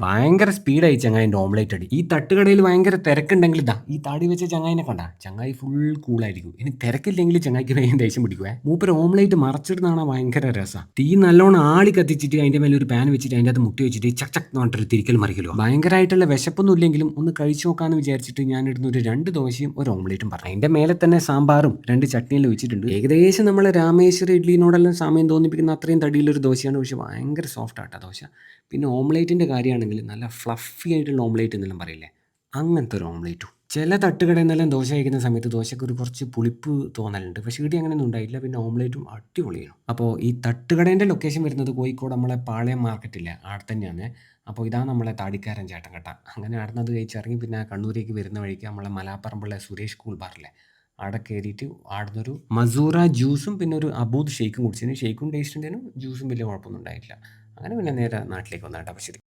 ഭയങ്കര സ്പീഡായി ചങ്ങായിന്റെ ഓംലേറ്റ് അടി. ഈ തട്ടുകടയിൽ ഭയങ്കര തിരക്കുണ്ടെങ്കിൽ ഇതാ ഈ താടി വെച്ച ചങ്ങായിനെ കണ്ട. ചങ്ങായി ഫുൾ കൂളായിരിക്കും ഇനി തിരക്കില്ലെങ്കിൽ ചങ്ങായിക്ക് വേഗം ദേഷ്യം പിടിക്കുവേ. മൂപ്പര് ഓംലേറ്റ് മറച്ചിടുന്നതാണ് ഭയങ്കര രസം. തീ നല്ലോണം ആളി കത്തിച്ചിട്ട് അതിന്റെ മേലെ ഒരു പാൻ വെച്ചിട്ട് അതിന്റെ അത് മുട്ടി വെച്ചിട്ട് ചക് ചക് എന്ന് പറഞ്ഞിട്ട് തിരിക്കൽ മറിക്കലോ. ഭയങ്കരമായിട്ടുള്ള വിശപ്പൊന്നും ഇല്ലെങ്കിലും ഒന്ന് കഴിച്ചു നോക്കാന്ന് വിചാരിച്ചിട്ട് ഞാൻ ഇടുന്ന ഒരു രണ്ട് ദോശയും ഒരു ഓംലേറ്റും പറഞ്ഞു. അതിന്റെ മേലെ തന്നെ സാമ്പാറും രണ്ട് ചട്നിയിലും വെച്ചിട്ടുണ്ട്. ഏകദേശം നമ്മളെ രാമേശ്വര ഇഡ്ലിനോടെല്ലാം സമയം തോന്നിപ്പിക്കുന്ന അത്രയും തടിയിലൊരു ദോശയാണ്. പക്ഷെ ഭയങ്കര സോഫ്റ്റ് ആട്ടോ ദോശ. പിന്നെ ഓംലേറ്റിന്റെ കാര്യമാണെങ്കിൽ നല്ല ഫ്ലഫി ആയിട്ടുള്ള ഓംലേറ്റ് എന്നെല്ലാം പറയില്ലേ? അങ്ങനത്തെ ഒരു ഓംലേറ്റും ചില തട്ടുകടയിൽ നിന്നെല്ലാം ദോശ കഴിക്കുന്ന സമയത്ത് ദോശയ്ക്ക് ഒരു കുറച്ച് പുളിപ്പ് തോന്നലുണ്ട്. പക്ഷേ ഇവിടെ അങ്ങനെയൊന്നും ഉണ്ടായില്ല പിന്നെ ഓംലേറ്റും അടിപൊളിയാണ്. അപ്പോൾ ഈ തട്ടുകടേന്റെ ലൊക്കേഷൻ വരുന്നത് കോഴിക്കോട് നമ്മളെ പാളയം മാർക്കറ്റില്ല അവിടെ തന്നെയാണ്. അപ്പോൾ ഇതാണ് നമ്മളെ താടിക്കാരൻ ചേട്ടൻ കേട്ട. അങ്ങനെ ആടുന്നത് കഴിച്ചിറങ്ങി പിന്നെ കണ്ണൂരേക്ക് വരുന്ന വഴിക്ക് നമ്മളെ മലാപ്പറമ്പുള്ള സുരേഷ് കൂൾ ബാറിലെ അവിടെ കയറിയിട്ട് ആടുന്നൊരു മസൂറ ജ്യൂസും പിന്നെ ഒരു അബൂദ് ഷെയ്ക്കും കുടിച്ചതിന്. ഷേക്കും ടേസ്റ്റ് ഉണ്ടായിരുന്നു ജ്യൂസും വലിയ കുഴപ്പമൊന്നും ഉണ്ടായിട്ടില്ല. അങ്ങനെ പിന്നെ നേരെ നാട്ടിലേക്ക് വന്നു കേട്ടോ.